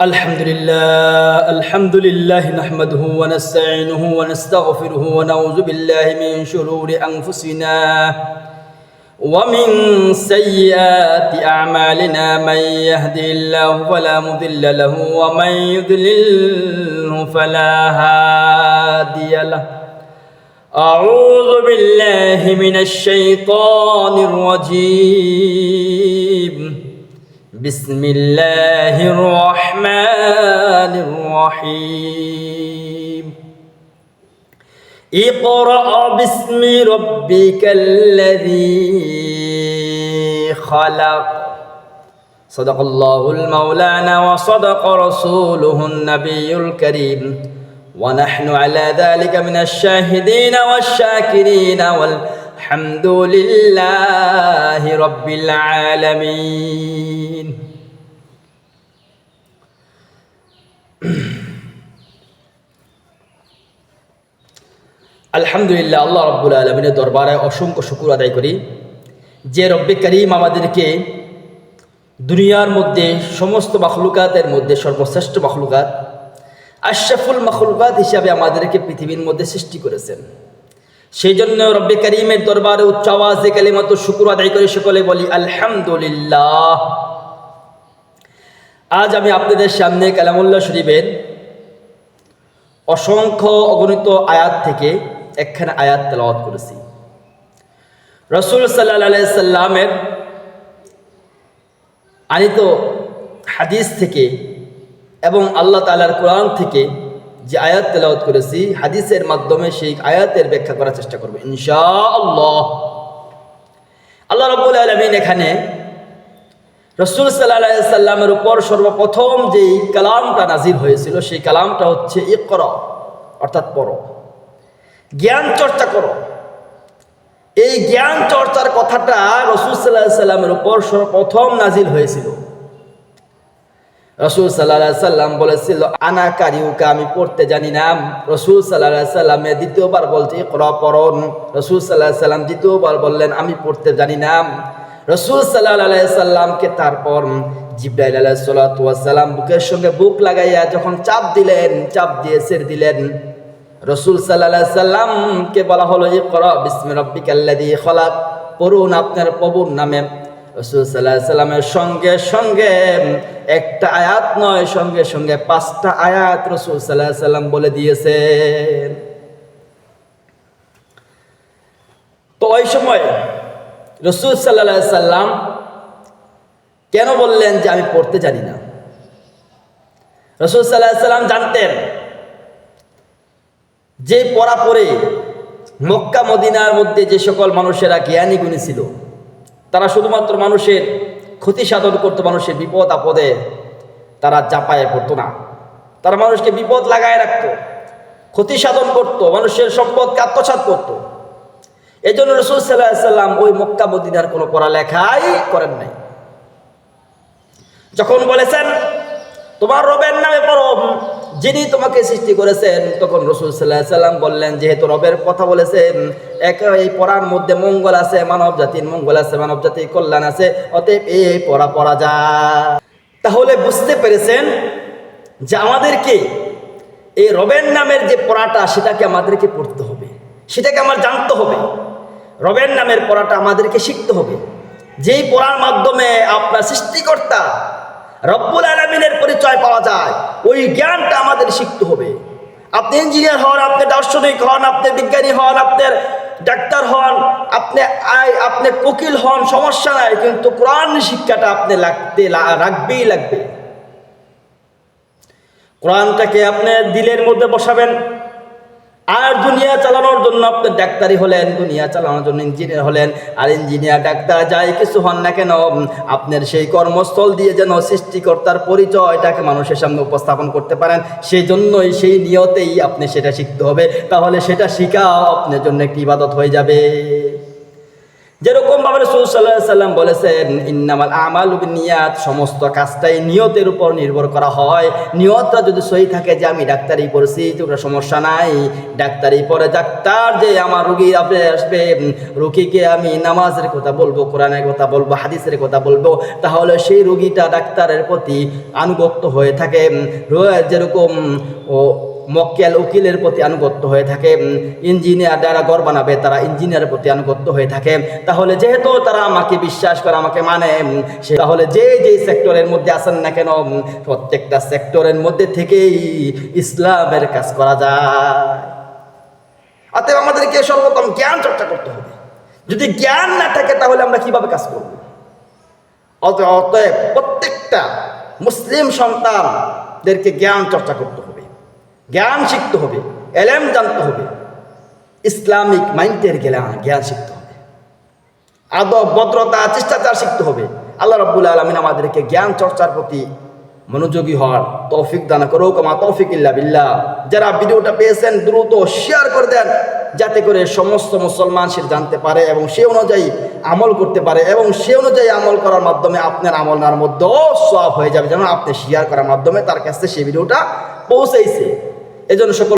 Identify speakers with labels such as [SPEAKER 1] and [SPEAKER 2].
[SPEAKER 1] الحمد لله الحمد لله نحمده ونستعينه ونستغفره ونعوذ بالله من شرور أنفسنا ومن سيئات أعمالنا من يهدي الله فلا مضل له ومن يضلله فلا هادي له. أعوذ بالله من الشيطان الرجيم. بسم الله الرحمن الرحيم. اقرأ باسم ربك الذي خلق. صدق الله المولانا وصدق رسوله النبي الكريم. ونحن على ذلك من الشاهدين والشاكرين والحمد আলহামদুলিল্লাহ রব্বিল আলামিন। আলহামদুলিল্লাহ, আল্লাহ রব্বুল আলমিনের দরবারে অসংখ্য শুকুর আদায় করি। যে রব্বে করিম আমাদেরকে দুনিয়ার মধ্যে, সমস্ত মখলুকাতের মধ্যে, সর্বশ্রেষ্ঠ মখলুকাত, আশরাফুল মখলুকাত হিসাবে আমাদেরকে পৃথিবীর মধ্যে সৃষ্টি করেছেন। সেই জন্য রব্বে করিমের দরবারে উচ্চ আওয়াজে মতো শুকুর আদায় করে সকলে বলি, আলহামদুলিল্লাহ। আজ আমি আপনাদের সামনে কালামুল্লাহ শরীফের অসংখ্য অগণিত আয়াত থেকে একখানে আয়াত তেলাওয়াত করেছি। রসুল সাল্লাহ সাল্লামের আনিত হাদিস থেকে এবং আল্লাহ তালার কোরআন থেকে যে আয়াত তেলাওয়াত করেছি, হাদিসের মাধ্যমে সেই আয়াতের ব্যাখ্যা করার চেষ্টা করব ইনশা আল্লাহ আল্লাহ রব্বুল আলমিন এখানে রসুল সাল্লাহ সাল্লামের উপর সর্বপ্রথম যেই কালামটা নাজির হয়েছিল, সেই কালামটা হচ্ছে ইকর, অর্থাৎ পড়ো। জ্ঞান চর্চা করো। এই জ্ঞান চর্চার কথাটা রসুল সাল্লাহ সাল্লামের উপর সর্বপ্রথম নাজিল হয়েছিল। রসুল সাল্লাহ সাল্লাম বলেছিল, আনা কারিউকা, আমি পড়তে জানি না। রসুল সাল্লাহ সাল্লামে দ্বিতীয়বার বলছি, ইকরা, পড়ন। রসুল সাল্লাহ সাল্লাম দ্বিতীয়বার বললেন, আমি পড়তে জানি না। রসুল সাল্লাহ সাল্লামকে তারপর জিব্রাইল আলাহ সাল্লাম বুকের সঙ্গে বুক লাগাইয়া যখন চাপ দিলেন, চাপ দিয়ে সের দিলেন, রসুল সাল্লাহ সাল্লামকে বলা হলো যে কর বিস্মি রব্বিকাল্লাদি খলাক। পড়ুন আপনার প্রভুর নামে। রসুল সাল্লাহ সাল্লামের সঙ্গে সঙ্গে একটা আয়াত নয়, সঙ্গে সঙ্গে পাঁচটা আয়াত রসুল সাল্লাহ সাল্লাম বলে দিয়েছেন। তো ওই সময় রসুল সাল্লা সাল্লাম কেন বললেন যে আমি পড়তে জানি না? রসুল সাল্লাহ সাল্লাম জানতেন যে পড়া পড়ে মক্কা মদিনার মধ্যে যে সকল মানুষেরা জ্ঞানী গুণী ছিল তারা শুধুমাত্র মানুষের ক্ষতি সাধন করতো, মানুষের বিপদ আপদে তারা চাপায় পড়তো না। তারা মানুষকে বিপদ লাগায় রাখত, ক্ষতি সাধন করতো, মানুষের সম্পদকে আত্মসাত করতো। এই জন্য রসুল সাল্লাহ সাল্লাম ওই মক্কা মদিনার কোনো পড়ালেখাই করেন নাই। যখন বলেছেন, তোমার রবের নামে পড়ো যিনি তোমাকে সৃষ্টি করেছেন, তখন রসুল সাল্লাহ সাল্লাম বললেন, যেহেতু রবের কথা বলেছেন, এক এই পড়ার মধ্যে মঙ্গল আছে, মানব জাতির মঙ্গল আছে, মানব জাতির কল্যাণ আছে, অতএব এই পড়া পড়া যা। তাহলে বুঝতে পেরেছেন যে আমাদেরকে এই রবের নামের যে পড়াটা, সেটাকে আমাদেরকে পড়তে হবে। সেটাকে আমার জানতে হবে। রবের নামের পড়াটা আমাদেরকে শিখতে হবে। যেই পড়ার মাধ্যমে আপনার সৃষ্টিকর্তা রব্বুল আলমিনের পরিচয় পাওয়া যায়। ওই জ্ঞানটা আমাদের শিখতে হবে। আপনি ইঞ্জিনিয়ার হন, আপনি দার্শনিক হন, আপনি বিজ্ঞানী হন আপনার ডাক্তার হন, আপনি আয় আপনি কোকিল হন, সমস্যা নাই, কিন্তু কোরআন শিক্ষাটা আপনি লাগতে রাখবেই লাগবে। কোরআনটাকে আপনি দিলের মধ্যে বসাবেন। আর দুনিয়া চালানোর জন্য আপনি ডাক্তারি হলেন, দুনিয়া চালানোর জন্য ইঞ্জিনিয়ার হলেন, আর ইঞ্জিনিয়ার ডাক্তার যাই কিছু হন না কেন আপনার সেই কর্মস্থল দিয়ে যেন সৃষ্টিকর্তার পরিচয়টাকে মানুষের সামনে উপস্থাপন করতে পারেন সেই জন্যই সেই নিয়তেই আপনি সেটা শিখতে হবে। তাহলে সেটা শিখাও, আপনার জন্য একটি ইবাদত হয়ে যাবে। যেরকম ভাবে সাল্লাম বলেছেন, ইন্নামাল আমাল নিয়াত সমস্ত কাজটাই নিয়তের উপর নির্ভর করা হয়। নিয়তটা যদি সহি থাকে যে আমি ডাক্তারি পড়ছি তো ওটা সমস্যা নাই। ডাক্তারি পরে ডাক্তার যে আমার রুগী আপনি আসবে রুগীকে আমি নামাজের কথা বলব, কোরআনের কথা বলব, হাদিসের কথা বলব, তাহলে সেই রুগীটা ডাক্তারের প্রতি আনুগত্য হয়ে থাকে। যেরকম, ও মক্কেল উকিলের প্রতি আনুগত্য হয়ে থাকে ইঞ্জিনিয়ার যারা ঘর বানাবে, তারা ইঞ্জিনিয়ারের প্রতি আনুগত্য হয়ে থাকে। তাহলে যেহেতু তারা আমাকে বিশ্বাস করে, আমাকে মানে সে তাহলে যে যে সেক্টরের মধ্যে আসেন না কেন প্রত্যেকটা সেক্টরের মধ্যে থেকেই ইসলামের কাজ করা যায়। অতএব আমাদেরকে সর্বপ্রথম জ্ঞান চর্চা করতে হবে। যদি জ্ঞান না থাকে, তাহলে আমরা কীভাবে কাজ করব? অতএব অতএব প্রত্যেকটা মুসলিম সন্তানদেরকে জ্ঞান চর্চা করতে জ্ঞান শিখতে হবে, এলেম জানতে হবে। ইসলামিক মাইন্ডের জ্ঞান জ্ঞান শিখতে হবে। আদব, ভদ্রতা চেষ্টাচার শিখতে হবে। আল্লাহ রাব্বুল আলমিন আমাদেরকে জ্ঞান চর্চার প্রতি মনোযোগী হওয়ার তৌফিক দান করো কমা তৌফিক ইল্লা বিল্লাহ। যারা ভিডিওটা পেয়েছেন, দ্রুত শেয়ার করে দেন, যাতে করে সমস্ত মুসলমান সে জানতে পারে এবং সে অনুযায়ী আমল করতে পারে এবং সে অনুযায়ী আমল করার মাধ্যমে আপনার আমলার মধ্যেও সব হয়ে যাবে। যেমন আপনি শেয়ার করার মাধ্যমে তার কাছে সেই ভিডিওটা পৌঁছেছে এজন্য সকল